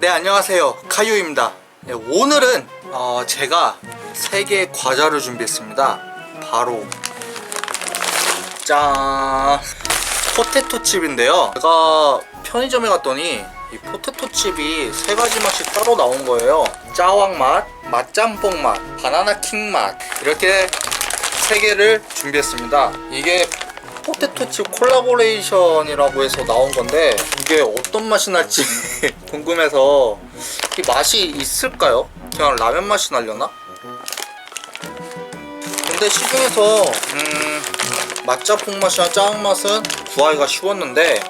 네 안녕하세요. 카유입니다. 네, 오늘은 어, 제가 세 개의 과자를 준비했습니다. 바로 짠! 포테토 칩인데요. 제가 편의점에 갔더니 이 포테토 칩이 세 가지 맛이 따로 나온 거예요. 짜왕 맛, 맛짬뽕 맛, 바나나 킹 맛 이렇게 세 개를 준비했습니다. 이게 포테토 칩 콜라보레이션이라고 해서 나온 건데 이게 어떤 맛이 날지 궁금해서 이 맛이 있을까요? 그냥 라면 맛이 날려나? 근데 시중에서 음, 맛짬뽕 맛이나 짜장 맛은 구하기가 쉬웠는데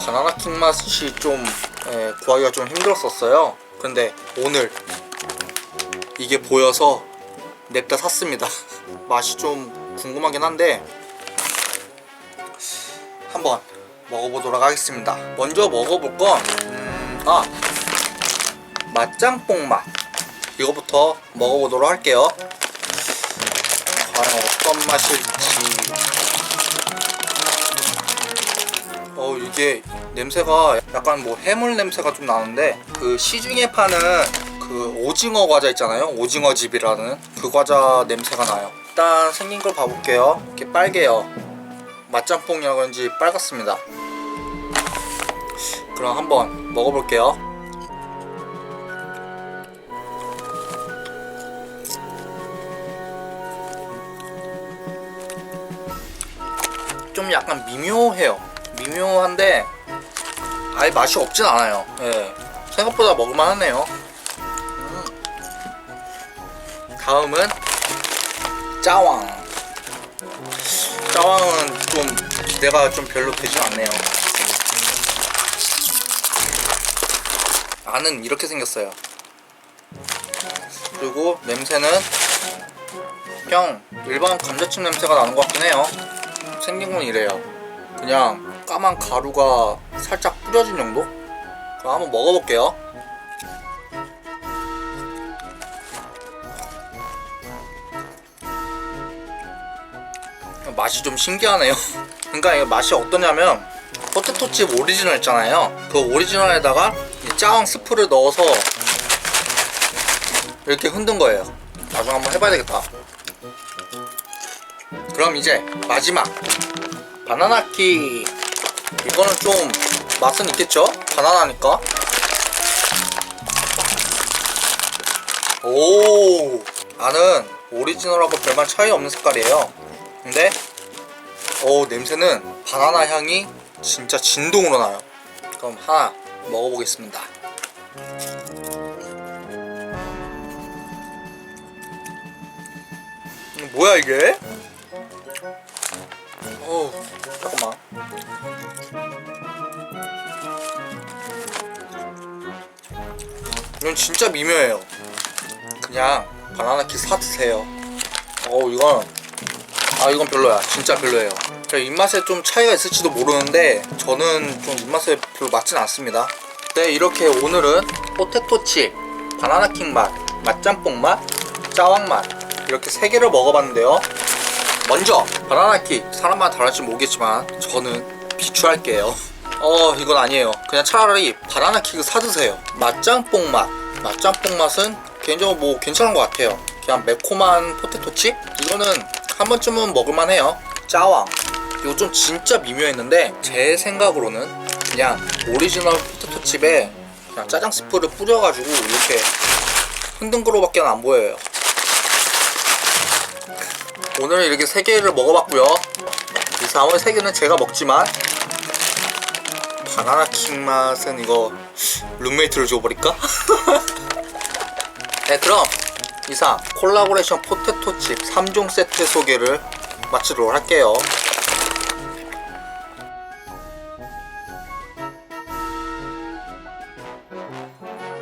바나나 킹 맛이 좀 예, 구하기가 좀 힘들었었어요. 근데 오늘 이게 보여서 냅다 샀습니다. 맛이 좀 궁금하긴 한데 한번 먹어보도록 하겠습니다. 먼저 먹어볼 건 음, 아, 맛짬뽕 맛 이거부터 먹어보도록 할게요. 과연 어떤 맛일지. 어 이게 냄새가 약간 뭐 해물 냄새가 좀 나는데 그 시중에 파는 그 오징어 과자 있잖아요. 오징어 집이라는 그 과자 냄새가 나요. 일단 생긴 걸 봐볼게요. 이렇게 빨개요. 맛짬뽕이라 그런지 빨갛습니다. 그럼 한번 먹어볼게요. 좀 약간 미묘해요. 미묘한데 아예 맛이 없진 않아요. 예. 생각보다 먹을만 하네요. 음. 다음은 짜왕. 짜왕은 좀 기대가 좀 별로 되지 않네요. 안은 이렇게 생겼어요. 그리고 냄새는 그냥 일반 감자칩 냄새가 나는 것 같긴 해요. 생긴 건 이래요. 그냥 까만 가루가 살짝 뿌려진 정도? 그럼 한번 먹어볼게요. 맛이 좀 신기하네요. 그러니까 이게 맛이 어떠냐면 포테토칩 오리지널 있잖아요. 그 오리지널에다가 이 짜왕 스프를 넣어서 이렇게 흔든 거예요. 나중에 한번 해봐야 되겠다. 그럼 이제 마지막 바나나키 이거는 좀 맛은 있겠죠? 바나나니까 오 나는 오리지널하고 별반 차이 없는 색깔이에요 근데 오 냄새는 바나나 향이 진짜 진동으로 나요. 그럼 하나 먹어보겠습니다. 이거 뭐야 이게? 어 잠깐만. 이건 진짜 미묘해요. 그냥 바나나키 사 드세요. 어 이건 아 이건 별로야. 진짜 별로예요. 제 입맛에 좀 차이가 있을지도 모르는데 저는 좀 입맛에 별로 맞진 않습니다. 네 이렇게 오늘은 포테토칩 바나나킹 맛 맛짬뽕 맛 짜왕 맛 이렇게 세 개를 먹어봤는데요. 먼저 바나나킥 사람마다 다를지 모르겠지만 저는 비추할게요. 어 이건 아니에요. 그냥 차라리 바나나킥을 사드세요. 맛짬뽕 맛. 맛짬뽕 맛은 개인적으로 뭐 괜찮은 것 같아요. 그냥 매콤한 포테토칩? 이거는 한 번쯤은 먹을만 해요 짜왕 이거 좀 진짜 미묘했는데 제 생각으로는 그냥 오리지널 포테토칩에 그냥 짜장 스프를 뿌려가지고 이렇게 흔든 거로밖에 안 보여요 오늘 이렇게 세 개를 먹어봤고요. 이 다음은 세 개는 제가 먹지만 바나나 킹 맛은 이거 룸메이트를 줘버릴까? 네 그럼 이상 콜라보레이션 포테토 칩 3종 세트 소개를 마치도록 할게요.